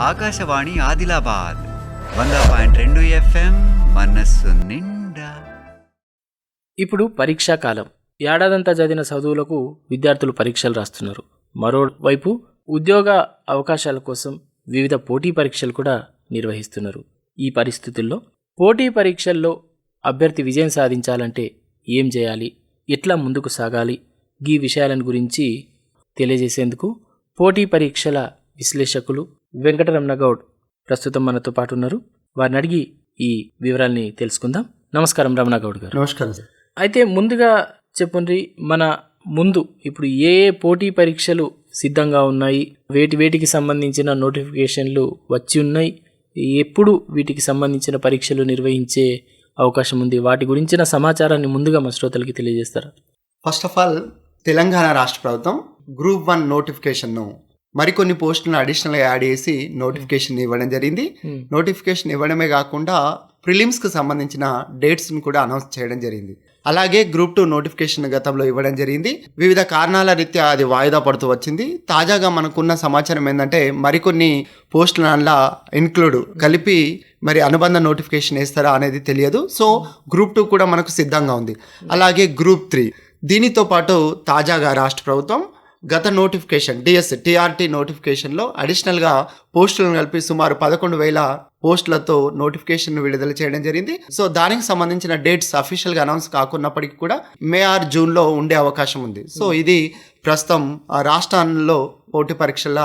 ఆకాశవాణి ఆదిలాబాద్ వంద పాయింట్ రెండు ఎఫ్ఎం మనస్సు నిండా. ఇప్పుడు పరీక్షా కాలం. ఏడాదంతా చదివిన చదువులకు విద్యార్థులు పరీక్షలు రాస్తున్నారు. మరోవైపు ఉద్యోగ అవకాశాల కోసం వివిధ పోటీ పరీక్షలు కూడా నిర్వహిస్తున్నారు. ఈ పరిస్థితుల్లో పోటీ పరీక్షల్లో అభ్యర్థి విజయం సాధించాలంటే ఏం చేయాలి? ఎట్లా ముందుకు సాగాలి? ఈ విషయాలను గురించి తెలియజేసేందుకు పోటీ పరీక్షల విశ్లేషకులు వెంకటరమణ గౌడ్ ప్రస్తుతం మనతో పాటు ఉన్నారు. వారిని అడిగి ఈ వివరాల్ని తెలుసుకుందాం. నమస్కారం రమణ గౌడ్ గారు. నమస్కారం సార్. అయితే ముందుగా చెప్పండి మన ముందు ఇప్పుడు ఏ ఏ పోటీ పరీక్షలు సిద్ధంగా ఉన్నాయి వేటి వేటికి సంబంధించిన నోటిఫికేషన్లు వచ్చి ఉన్నాయి ఎప్పుడు వీటికి సంబంధించిన పరీక్షలు నిర్వహించే అవకాశం ఉంది వాటి గురించిన సమాచారాన్ని ముందుగా మా శ్రోతలకి తెలియజేస్తారా? ఫస్ట్ ఆఫ్ ఆల్ తెలంగాణ రాష్ట్ర ప్రభుత్వం గ్రూప్ వన్ నోటిఫికేషన్ను మరికొన్ని పోస్టులను అడిషనల్గా యాడ్ చేసి నోటిఫికేషన్ ఇవ్వడం జరిగింది. నోటిఫికేషన్ ఇవ్వడమే కాకుండా ప్రిలిమ్స్కి సంబంధించిన డేట్స్ను కూడా అనౌన్స్ చేయడం జరిగింది. అలాగే గ్రూప్ టూ నోటిఫికేషన్ గతంలో ఇవ్వడం జరిగింది. వివిధ కారణాల రీత్యా అది వాయిదా పడుతూ వచ్చింది. తాజాగా మనకున్న సమాచారం ఏంటంటే మరికొన్ని పోస్టుల ఇన్క్లూడ్ కలిపి మరి అనుబంధ నోటిఫికేషన్ వేస్తారా అనేది తెలియదు. సో గ్రూప్ టూ కూడా మనకు సిద్ధంగా ఉంది. అలాగే గ్రూప్ త్రీ దీనితో పాటు తాజాగా రాష్ట్ర ప్రభుత్వం గత నోటిఫికేషన్ డిఎస్ టీఆర్టీ నోటిఫికేషన్లో అడిషనల్గా పోస్టులను కలిపి సుమారు పదకొండు వేల పోస్టులతో నోటిఫికేషన్ విడుదల చేయడం జరిగింది. సో దానికి సంబంధించిన డేట్స్ అఫీషియల్గా అనౌన్స్ కాకున్నప్పటికీ కూడా మే ఆర్ జూన్లో ఉండే అవకాశం ఉంది. సో ఇది ప్రస్తుతం ఆ రాష్ట్రాల్లో పోటీ పరీక్షల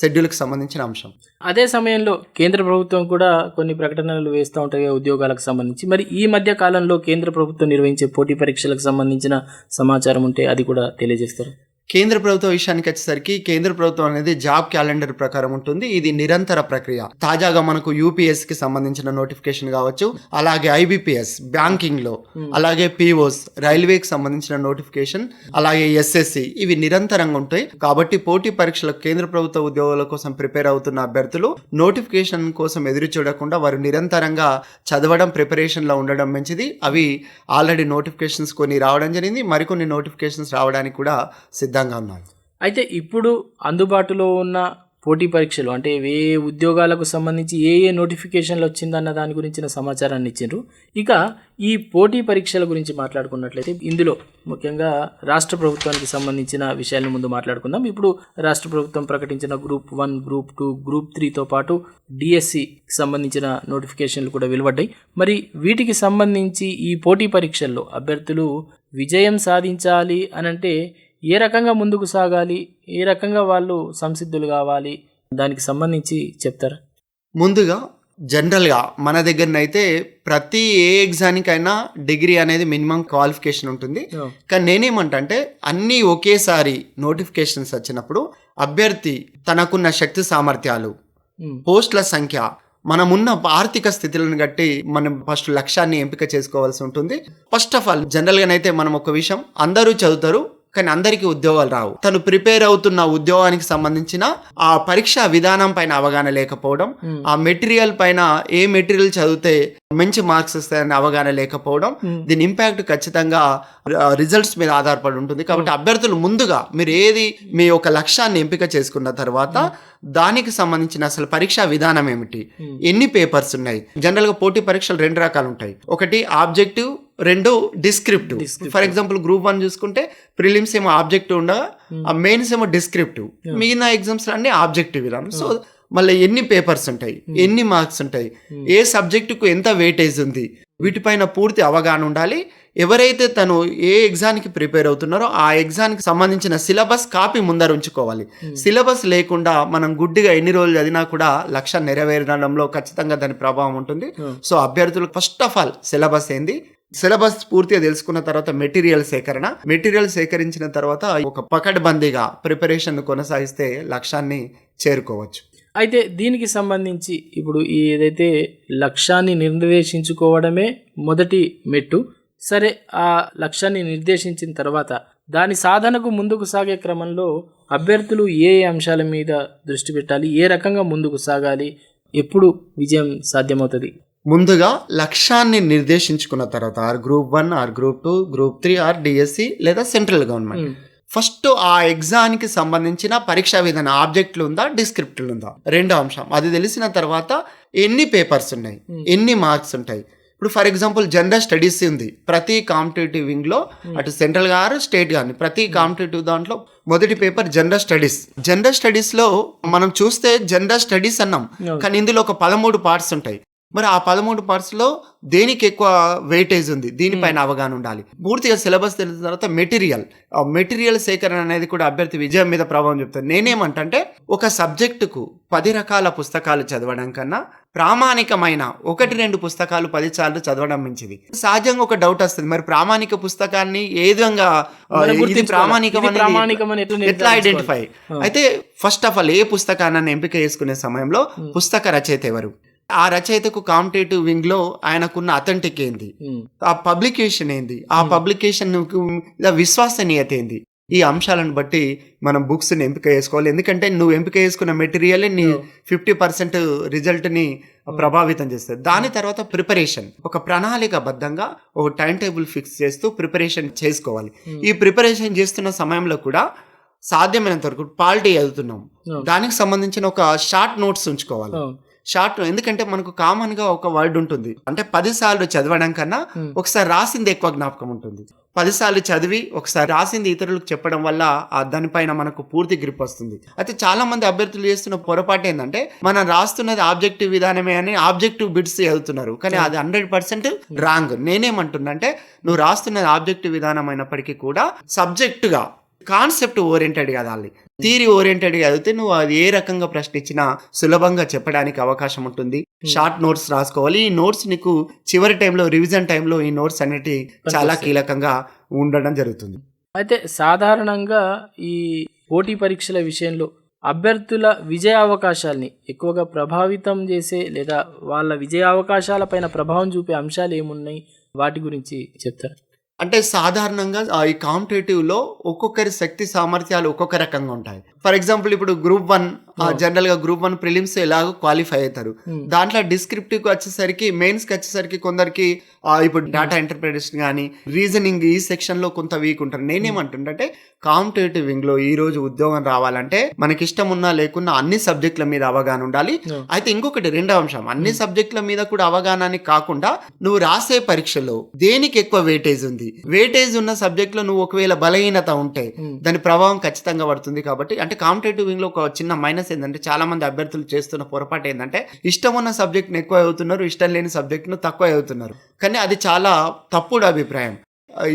షెడ్యూల్కి సంబంధించిన అంశం. అదే సమయంలో కేంద్ర ప్రభుత్వం కూడా కొన్ని ప్రకటనలు వేస్తూ ఉంటాయి ఉద్యోగాలకు సంబంధించి. మరి ఈ మధ్య కాలంలో కేంద్ర ప్రభుత్వం నిర్వహించే పోటీ పరీక్షలకు సంబంధించిన సమాచారం ఉంటే అది కూడా తెలియజేస్తారు? కేంద్ర ప్రభుత్వ విషయానికి వచ్చేసరికి కేంద్ర ప్రభుత్వం అనేది జాబ్ క్యాలెండర్ ప్రకారం ఉంటుంది. ఇది నిరంతర ప్రక్రియ. తాజాగా మనకు యూపీఎస్కి సంబంధించిన నోటిఫికేషన్ కావచ్చు. అలాగే ఐబిపిఎస్ బ్యాంకింగ్లో అలాగే పిఓస్ రైల్వేకి సంబంధించిన నోటిఫికేషన్ అలాగే ఎస్ఎస్సి ఇవి నిరంతరంగా ఉంటాయి. కాబట్టి పోటీ పరీక్షలకు కేంద్ర ప్రభుత్వ ఉద్యోగాల కోసం ప్రిపేర్ అవుతున్న అభ్యర్థులు నోటిఫికేషన్ కోసం ఎదురు చూడకుండా వారు నిరంతరంగా చదవడం ప్రిపరేషన్లో ఉండడం మంచిది. అవి ఆల్రెడీ నోటిఫికేషన్స్ కొన్ని రావడం జరిగింది. మరికొన్ని నోటిఫికేషన్స్ రావడానికి కూడా సిద్ధంగా ఉన్నాయి అయితే ఇప్పుడు అందుబాటులో ఉన్న పోటీ పరీక్షలు అంటే ఏ ఉద్యోగాలకు సంబంధించి ఏ ఏ నోటిఫికేషన్లు వచ్చిందన్న దాని గురించిన సమాచారాన్ని ఇచ్చిండ్రు. ఇక ఈ పోటీ పరీక్షల గురించి మాట్లాడుకున్నట్లయితే ఇందులో ముఖ్యంగా రాష్ట్ర ప్రభుత్వానికి సంబంధించిన విషయాలను ముందు మాట్లాడుకుందాం. ఇప్పుడు రాష్ట్ర ప్రభుత్వం ప్రకటించిన group one group two group త్రీతో పాటు డిఎస్సికి సంబంధించిన నోటిఫికేషన్లు కూడా వెలువడ్డాయి. మరి వీటికి సంబంధించి ఈ పోటీ పరీక్షల్లో అభ్యర్థులు విజయం సాధించాలి అనంటే ఏ రకంగా ముందుకు సాగాలి? ఏ రకంగా వాళ్ళు సంసిద్ధులు కావాలి? దానికి సంబంధించి చెప్తారా? ముందుగా జనరల్గా మన దగ్గరనైతే ప్రతి ఏ ఎగ్జామ్కైనా డిగ్రీ అనేది మినిమం క్వాలిఫికేషన్ ఉంటుంది. కానీ నేనేమంటా అంటే అన్నీ ఒకేసారి నోటిఫికేషన్స్ వచ్చినప్పుడు అభ్యర్థి తనకున్న శక్తి సామర్థ్యాలు పోస్టుల సంఖ్య మనమున్న ఆర్థిక స్థితులను బట్టి మనం ఫస్ట్ లక్ష్యాన్ని ఎంపిక చేసుకోవాల్సి ఉంటుంది. ఫస్ట్ ఆఫ్ ఆల్ జనరల్గానైతే మనం ఒక విషయం అందరూ చదువుతారు కానీ అందరికీ ఉద్యోగాలు రావు. తను ప్రిపేర్ అవుతున్న ఉద్యోగానికి సంబంధించిన ఆ పరీక్షా విధానం పైన అవగాహన లేకపోవడం ఆ మెటీరియల్ పైన ఏ మెటీరియల్ చదివితే మంచి మార్క్స్ వస్తాయని అవగాహన లేకపోవడం దీని ఇంపాక్ట్ ఖచ్చితంగా రిజల్ట్స్ మీద ఆధారపడి ఉంటుంది. కాబట్టి అభ్యర్థులు ముందుగా మీరు ఏది మీ యొక్క లక్ష్యాన్ని ఎంపిక చేసుకున్న తర్వాత దానికి సంబంధించిన అసలు పరీక్షా విధానం ఏమిటి? ఉమ్, ఎన్ని పేపర్స్ ఉన్నాయి? జనరల్గా పోటీ పరీక్షలు రెండు రకాలు ఉంటాయి ఒకటి ఆబ్జెక్టివ్ రెండు descriptive. For example group one చూసుకుంటే ప్రిలిమ్స్ ఏమో ఆబ్జెక్టివ్ ఉండగా ఆ మెయిన్స్ ఏమో డిస్క్రిప్టివ్. మిగిలిన ఎగ్జామ్స్ అన్ని ఆబ్జెక్టివ్ విధానం సో మళ్ళీ ఎన్ని పేపర్స్ ఉంటాయి? ఎన్ని మార్క్స్ ఉంటాయి? ఏ సబ్జెక్టుకు ఎంత వెయిటేజ్ ఉంది? వీటిపైన పూర్తి అవగాహన ఉండాలి. ఎవరైతే తను ఏ ఎగ్జామ్కి ప్రిపేర్ అవుతున్నారో ఆ ఎగ్జామ్కి సంబంధించిన సిలబస్ కాపీ ముందర ఉంచుకోవాలి. సిలబస్ లేకుండా మనం గుడ్డిగా ఎన్ని రోజులు చదివినా కూడా లక్ష్యం నెరవేరడంలో ఖచ్చితంగా దాని ప్రభావం ఉంటుంది. Hmm. సో అభ్యర్థులు ఫస్ట్ ఆఫ్ ఆల్ సిలబస్ ఏంది? సిలబస్ పూర్తిగా తెలుసుకున్న తర్వాత మెటీరియల్ సేకరణ. మెటీరియల్ సేకరించిన తర్వాత ఒక పకడ్బందీగా ప్రిపరేషన్ కొనసాగిస్తే లక్ష్యాన్ని చేరుకోవచ్చు. అయితే దీనికి సంబంధించి ఇప్పుడు ఏదైతే లక్ష్యాన్ని నిర్దేశించుకోవడమే మొదటి మెట్టు సరే ఆ లక్ష్యాన్ని నిర్దేశించిన తర్వాత దాని సాధనకు ముందుకు సాగే క్రమంలో అభ్యర్థులు ఏ ఏ అంశాల మీద దృష్టి పెట్టాలి ఏ రకంగా ముందుకు సాగాలి ఎప్పుడు విజయం సాధ్యమవుతుంది? ముందుగా లక్ష్యాన్ని నిర్దేశించుకున్న తర్వాత or group one or group two group three or DSC లేదా సెంట్రల్ గవర్నమెంట్. ఫస్ట్ ఆ ఎగ్జామ్కి సంబంధించిన పరీక్షా విధానం ఆబ్జెక్టులు ఉందా డిస్క్రిప్ట్లు ఉందా? రెండో అంశం. అది తెలిసిన తర్వాత ఎన్ని పేపర్స్ ఉన్నాయి? ఎన్ని మార్క్స్ ఉంటాయి? ఇప్పుడు ఫర్ ఎగ్జాంపుల్ జనరల్ స్టడీస్ ఉంది. ప్రతి కాంపిటేటివ్ వింగ్లో అటు సెంట్రల్ గారు స్టేట్ కానీ ప్రతి కాంపిటేటివ్ దాంట్లో మొదటి పేపర్ జనరల్ స్టడీస్ జనరల్ స్టడీస్లో మనం చూస్తే జనరల్ స్టడీస్ అన్నాం. కానీ ఇందులో ఒక పదమూడు పార్ట్స్ ఉంటాయి. మరి ఆ పదమూడు పార్ట్స్లో దేనికి ఎక్కువ వెయిటేజ్ ఉంది? దీనిపైన అవగాహన ఉండాలి. పూర్తిగా సిలబస్ తెలిసిన తర్వాత మెటీరియల్ ఆ మెటీరియల్ సేకరణ అనేది కూడా అభ్యర్థి విజయం మీద ప్రభావం చెప్తాను నేనేమంటే ఒక సబ్జెక్టుకు పది రకాల పుస్తకాలు చదవడం కన్నా ప్రామాణికమైన ఒకటి రెండు పుస్తకాలు పది సార్లు చదవడం మంచిది. సహజంగా ఒక డౌట్ వస్తుంది. మరి ప్రామాణిక పుస్తకాన్ని ఏ విధంగా ఎట్లా? ఐడెంటిఫై అయితే ఫస్ట్ ఆఫ్ ఆల్ ఏ పుస్తకాన్ని ఎంపిక చేసుకునే సమయంలో పుస్తక రచయిత ఎవరు? ఆ రచయితకు కాంపిటేటివ్ వింగ్లో ఆయనకున్న అథెంటిక్ ఏంది? ఆ పబ్లికేషన్ ఏంది? ఆ పబ్లికేషన్ విశ్వసనీయత ఏంది? ఈ అంశాలను బట్టి మనం బుక్స్ని ఎంపిక చేసుకోవాలి. ఎందుకంటే నువ్వు ఎంపిక చేసుకున్న మెటీరియల్ నీ ఫిఫ్టీ పర్సెంట్ రిజల్ట్ని ప్రభావితం చేస్తుంది. దాని తర్వాత ప్రిపరేషన్. ఒక ప్రణాళికబద్ధంగా ఒక టైం టేబుల్ ఫిక్స్ చేస్తూ ప్రిపరేషన్ చేసుకోవాలి. ఈ ప్రిపరేషన్ చేస్తున్న సమయంలో కూడా సాధ్యమైనంత వరకు పాలిటీ చదువుతున్నాం. Hmm. దానికి సంబంధించిన ఒక షార్ట్ నోట్స్ ఉంచుకోవాలి. షార్ట్ ఎందుకంటే మనకు కామన్గా ఒక వర్డ్ ఉంటుంది. అంటే పది సార్లు చదవడం కన్నా. ఒకసారి రాసింది ఎక్కువ జ్ఞాపకం ఉంటుంది. పది సార్లు చదివి ఒకసారి రాసింది ఇతరులకు చెప్పడం వల్ల ఆ దానిపైన మనకు పూర్తి గ్రిప్ వస్తుంది. అయితే చాలా మంది అభ్యర్థులు చేస్తున్న పొరపాటు ఏంటంటే మనం రాస్తున్నది ఆబ్జెక్టివ్ విధానమే అని ఆబ్జెక్టివ్ బిట్స్ చదువుతున్నారు. కానీ అది హండ్రెడ్ పర్సెంట్ రాంగ్. నేనేమంటున్నంటే నువ్వు రాస్తున్నది ఆబ్జెక్టివ్ విధానం అయినప్పటికీ కూడా సబ్జెక్టుగా కాన్సెప్ట్ ఓరియంటెడ్ కదాలి థీరీ ఓరియంటెడ్ చదివితే నువ్వు అది ఏ రకంగా ప్రశ్న ఇచ్చినా సులభంగా చెప్పడానికి అవకాశం ఉంటుంది. షార్ట్ నోట్స్ రాసుకోవాలి. ఈ నోట్స్ నీకు చివరి టైంలో రివిజన్ టైంలో ఈ నోట్స్ అనేటి చాలా కీలకంగా ఉండడం జరుగుతుంది. అయితే సాధారణంగా ఈ పోటీ పరీక్షల విషయంలో అభ్యర్థుల విజయ అవకాశాల్ని ఎక్కువగా ప్రభావితం చేసే లేదా వాళ్ళ విజయ అవకాశాలపైన ప్రభావం చూపే అంశాలు ఏమున్నాయి? వాటి గురించి చెప్తారు? అంటే సాధారణంగా ఈ కాంపిటేటివ్లో ఒక్కొక్కరి శక్తి సామర్థ్యాలు ఒక్కొక్క రకంగా ఉంటాయి. ఫర్ ఎగ్జాంపుల్ ఇప్పుడు గ్రూప్ వన్ జనరల్గా గ్రూప్ వన్ ప్రిలిమ్స్ ఎలాగో క్వాలిఫై అవుతారు. Hmm. దాంట్లో డిస్క్రిప్టివ్కి వచ్చేసరికి మెయిన్స్కి వచ్చేసరికి కొందరికి ఇప్పుడు డేటా ఇంటర్ప్రిటేషన్ కానీ రీజనింగ్ ఈ సెక్షన్లో కొంత వీక్ ఉంటారు. నేనేమంటుంటే కాంపిటేటివ్ వింగ్లో ఈ రోజు ఉద్యోగం రావాలంటే మనకి ఇష్టం ఉన్నా లేకున్నా అన్ని సబ్జెక్టుల మీద అవగాహన ఉండాలి. Hmm. అయితే ఇంకొకటి రెండో అంశం. అన్ని సబ్జెక్టుల మీద కూడా అవగాహన కాకుండా నువ్వు రాసే పరీక్షలో దేనికి ఎక్కువ వెయిటేజ్ ఉంది? వెయిటేజ్ ఉన్న సబ్జెక్ట్లో నువ్వు ఒకవేళ బలహీనత ఉంటే Hmm. దాని ప్రభావం ఖచ్చితంగా పడుతుంది కాబట్టి అంటే కాంపిటేటివ్ వింగ్లో ఒక చిన్న మైనస్ ఏంటంటే చాలా మంది అభ్యర్థులు చేస్తున్న పొరపాటు ఏంటంటే ఇష్టం ఉన్న సబ్జెక్ట్ను ఎక్కువ అవుతున్నారు ఇష్టం లేని సబ్జెక్ట్ను తక్కువ అవుతున్నారు కానీ అది చాలా తప్పుడు అభిప్రాయం.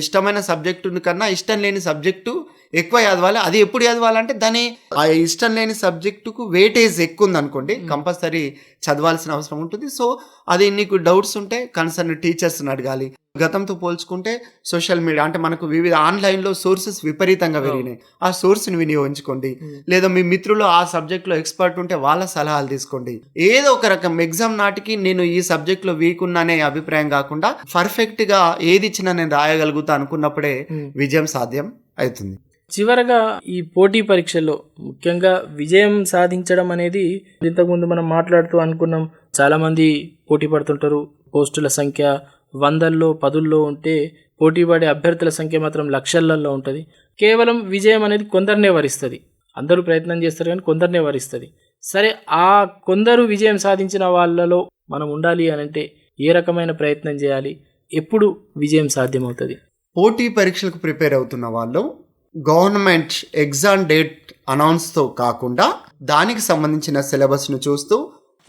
ఇష్టమైన సబ్జెక్టు కన్నా ఇష్టం లేని సబ్జెక్టు ఎక్కువ చదవాలి అది ఎప్పుడు చదవాలంటే దాని ఆ ఇష్టం లేని సబ్జెక్టుకు వెయిటేజ్ ఎక్కువ ఉంది అనుకోండి కంపల్సరీ చదవాల్సిన అవసరం ఉంటుంది. సో అది నీకు డౌట్స్ ఉంటే కన్సర్న్ టీచర్స్ని అడగాలి. గతంతో పోల్చుకుంటే సోషల్ మీడియా అంటే మనకు వివిధ ఆన్లైన్లో సోర్సెస్ విపరీతంగా పెరిగినాయి. ఆ సోర్స్ని వినియోగించుకోండి. లేదా మీ మిత్రులు ఆ సబ్జెక్ట్లో ఎక్స్పర్ట్ ఉంటే వాళ్ళ సలహాలు తీసుకోండి. ఏదో ఒక రకం ఎగ్జామ్ నాటికి నేను ఈ సబ్జెక్ట్లో వీక్ ఉన్నానే అభిప్రాయం కాకుండా పర్ఫెక్ట్గా ఏది ఇచ్చినా నేను రాయగలుగుతా అనుకున్నప్పుడే విజయం సాధ్యం అవుతుంది. చివరగా ఈ పోటీ పరీక్షల్లో ముఖ్యంగా విజయం సాధించడం అనేది ఇంతకుముందు మనం మాట్లాడుతూ అనుకున్నాం. చాలామంది పోటీ పడుతుంటారు. పోస్టుల సంఖ్య వందల్లో పదుల్లో ఉంటే పోటీ పడే అభ్యర్థుల సంఖ్య మాత్రం లక్షలలో ఉంటుంది. కేవలం విజయం అనేది కొందరినే వరిస్తుంది. అందరూ ప్రయత్నం చేస్తారు కానీ కొందరినే వరిస్తుంది. సరే ఆ కొందరు విజయం సాధించిన వాళ్ళలో మనం ఉండాలి అని అంటే ఏ రకమైన ప్రయత్నం చేయాలి? ఎప్పుడు విజయం సాధ్యమవుతుంది? పోటీ పరీక్షలకు ప్రిపేర్ అవుతున్న వాళ్ళు గవర్నమెంట్ ఎగ్జామ్ డేట్ అనౌన్స్తో కాకుండా దానికి సంబంధించిన సిలబస్ను చూస్తూ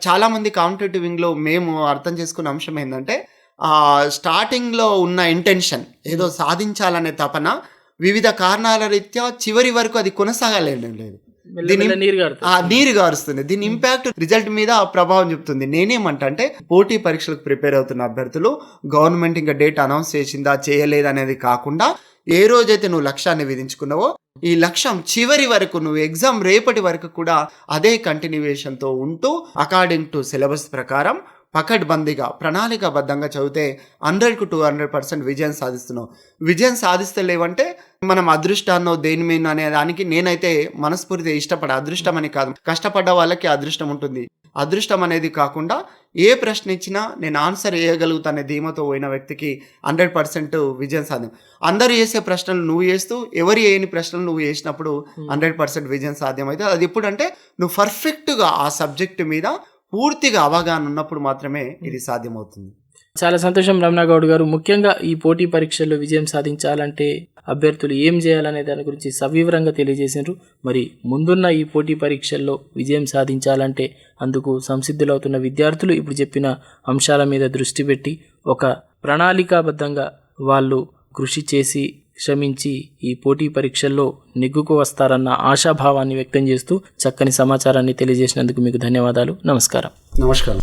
చాలామంది కాంపిటేటివ్ వింగ్లో మేము అర్థం చేసుకున్న అంశం ఏంటంటే ఆ స్టార్టింగ్లో ఉన్న ఇంటెన్షన్ ఏదో సాధించాలనే తపన వివిధ కారణాల రీత్యా చివరి వరకు అది కొనసాగలేడం లేదు. మెల్లమెల్ల నీరు గారుస్తుంది. దీని ఇంపాక్ట్ రిజల్ట్ మీద ప్రభావం చెప్తుంది. నేనేమంటా అంటే పోటీ పరీక్షలకు ప్రిపేర్ అవుతున్న అభ్యర్థులు గవర్నమెంట్ ఇంకా డేట్ అనౌన్స్ చేసిందా చేయలేదా అనేది కాకుండా ఏ రోజైతే నువ్వు లక్ష్యాన్ని విధించుకున్నావో ఈ లక్ష్యం చివరి వరకు నువ్వు ఎగ్జామ్ రేపటి వరకు కూడా అదే కంటిన్యూవేషన్తో ఉంటూ అకార్డింగ్ టు సిలబస్ ప్రకారం పకడ్బందీగా ప్రణాళికాబద్ధంగా చదివితే హండ్రెడ్కు టూ హండ్రెడ్ పర్సెంట్ విజయం సాధిస్తున్నావు. విజయం సాధిస్తలేవంటే మనం అదృష్టాన్నో దేని మీద అనే దానికి నేనైతే మనస్ఫూర్తి ఇష్టపడ అదృష్టం అని కాదు. కష్టపడ్డ వాళ్ళకి అదృష్టం ఉంటుంది. అదృష్టం అనేది కాకుండా ఏ ప్రశ్న ఇచ్చినా నేను ఆన్సర్ వేయగలుగుతానే ధీమతో పోయిన వ్యక్తికి హండ్రెడ్ పర్సెంట్ విజయం సాధ్యం. అందరు చేసే ప్రశ్నలు నువ్వు చేస్తూ ఎవరు వేయని ప్రశ్నలు నువ్వు వేసినప్పుడు హండ్రెడ్ పర్సెంట్ విజయం సాధ్యం అయితే అది ఎప్పుడంటే నువ్వు పర్ఫెక్ట్గా ఆ సబ్జెక్ట్ మీద పూర్తిగా అవగాహన ఉన్నప్పుడు మాత్రమే ఇది సాధ్యమవుతుంది. చాలా సంతోషం రమణగౌడ్ గారు. ముఖ్యంగా ఈ పోటీ పరీక్షల్లో విజయం సాధించాలంటే అభ్యర్థులు ఏం చేయాలనే దాని గురించి సవివరంగా తెలియజేసినారు మరి ముందున్న ఈ పోటీ పరీక్షల్లో విజయం సాధించాలంటే అందుకు సంసిద్ధులవుతున్న విద్యార్థులు ఇప్పుడు చెప్పిన అంశాల మీద దృష్టి పెట్టి ఒక ప్రణాళికాబద్ధంగా వాళ్ళు కృషి చేసి శ్రమించి ఈ పోటీ పరీక్షల్లో నెగ్గుకు వస్తారన్న ఆశాభావాన్ని వ్యక్తం చేస్తూ చక్కని సమాచారాన్ని తెలియజేసినందుకు మీకు ధన్యవాదాలు. నమస్కారం. నమస్కారం.